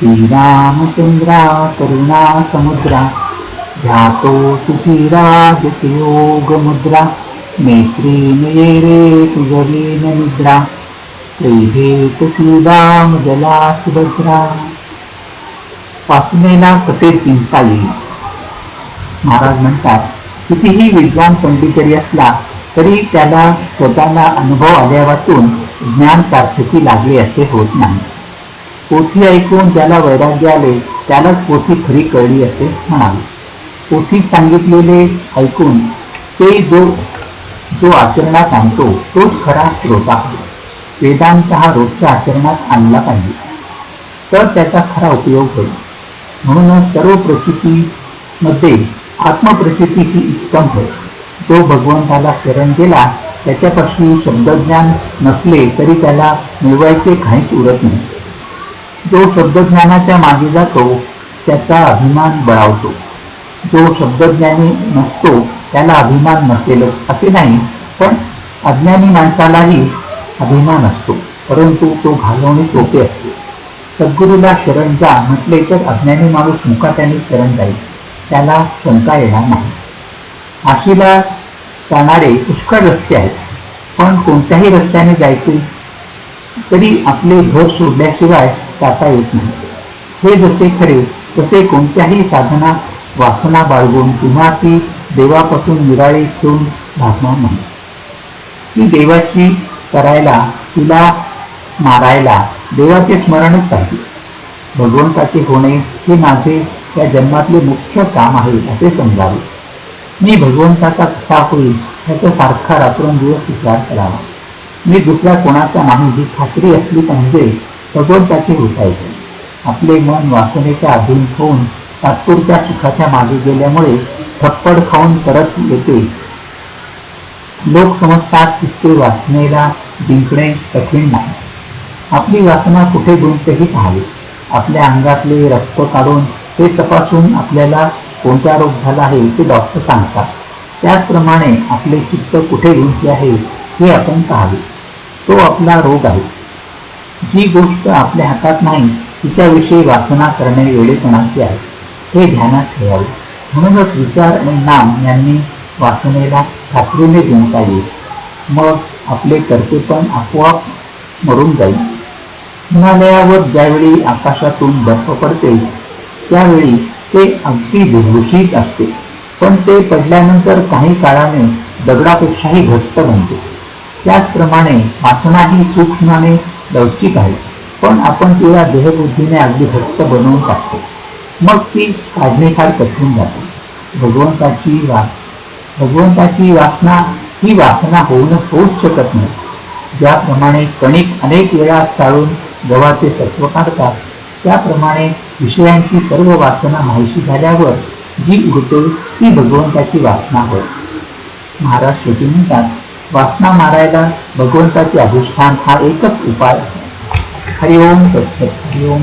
श्रीरामचंद्रा करुणा समुद्रा ध्यातो सुधीराजसे मुद्रा नेत्रीन ये रे निद्रा प्रेभेत श्रीराम जला सुभद्रा. वासनेला कसे चिंता येईल? महाराज म्हणतात कितीही विद्वान पंडितरी असला तरी त्याला स्वतःला अनुभव आल्यावाचून ज्ञान सार्थकी लागले असे होत नाही. पोथी ऐकून ज्याला वैराग्य आले त्यालाच पोथी खरी कळली असे म्हणाले. पोथी सांगितलेले ऐकून ते जो जो आचरणात आणतो तोच खरा श्रोता वेदांत हा रोजच्या आचरणात आणला पाहिजे. तर त्याचा खरा उपयोग होईल. म्हणूनच सर्व प्रसिद्धीमध्ये आत्मप्रसिद्धी ही उत्तम होय. जो भगवंताला शरण गेला त्याच्यापासून शब्दज्ञान नसले तरी त्याला मिळवायचे काहीच उरत नाही. जो शब्दज्ञानाच्या मागे जातो त्याचा अभिमान बळावतो. जो शब्दज्ञानी नसतो त्याला अभिमान नसेलच असे नाही पण अज्ञानी माणसालाही अभिमान असतो परंतु तो घालवणे सोपे असते. सद्गुरूला शरण जा म्हटले तर अज्ञानी माणूस मुकाट्याने शरण जाईल त्याला शंका येणार नाही. आशीला जाणारे पुष्कळ रस्ते आहेत पण कोणत्याही रस्त्याने जायचे तरी आपले घर सोडल्याशिवाय जाता येत नाही. हे जसे खरे तसे कोणत्याही साधना वासना बाळगून किंवा ती देवापासून निराळी ठेवून भागणार नाही. ती देवाची करायला तिला मारायला देवाचे स्मरणच पाहिजे भगवंताचे होणे हे माझे या जन्मातले मुख्य काम आहे असे समजावे. मी भगवंताचा कसा होईल याचा सारखा रात्रंदिवस विचार करावा. मी दुसऱ्या कोणाचा नाही ही खात्री असली पाहिजे भगवंताचे होतायचे आपले मन वासनेच्या अधीन होऊन तात्पुरत्या सुखाच्या मागे गेल्यामुळे थप्पड खाऊन परत येते. लोक समजतात तितके वासनेला जिंकणे कठीण नाही. आपली वासना कुठे गुंतही पाहावी. आपल्या अंगातले रक्त काढून ते तपासून आपल्याला कोणता रोग झाला आहे ते डॉक्टर सांगतात. त्याचप्रमाणे आपले चित्त कुठे गुंतले आहे हे आपण पाहावे. तो आपला रोग आहे. जी गोष्ट आपल्या हातात नाही तिच्याविषयी वासना करणे वेळेपणाचे आहे. हे ध्यानात ठेवावे. म्हणूनच विचार आणि नाम यांनी वासनेला खात्रीने जिंकता येईल. मग आपले कर्तेपण आपोआप मरून जाईल. हिमालयावर ज्यावेळी आकाशातून बर्फ पडते त्यावेळी ते अगदी भुसभुशीत असते. पण ते पडल्यानंतर काही काळाने दगडापेक्षाही घट्ट बनते. त्याचप्रमाणे वासना ही सूक्ष्माने लवचिक आहे. पण आपण तिला देहबुद्धीने अगदी घट्ट बनवून टाकतो. मग ती काढणे फार कठीण जाते. भगवंताची वा भगवंताची वासना ही वासना होऊनच होऊच शकत नाही. ज्याप्रमाणे कणिक अनेक वेळा चाळून गव्हाचे सत्व काढतात त्याप्रमाणे विषयांची सर्व वासना माहिती झाल्यावर जी उरते ती भगवंताची वासना होय. महाराज शेवटी म्हणतात वासना मारायला भगवंताचे अधिष्ठान हा एकच उपाय आहे. हरिओम तत्सत हरिओम.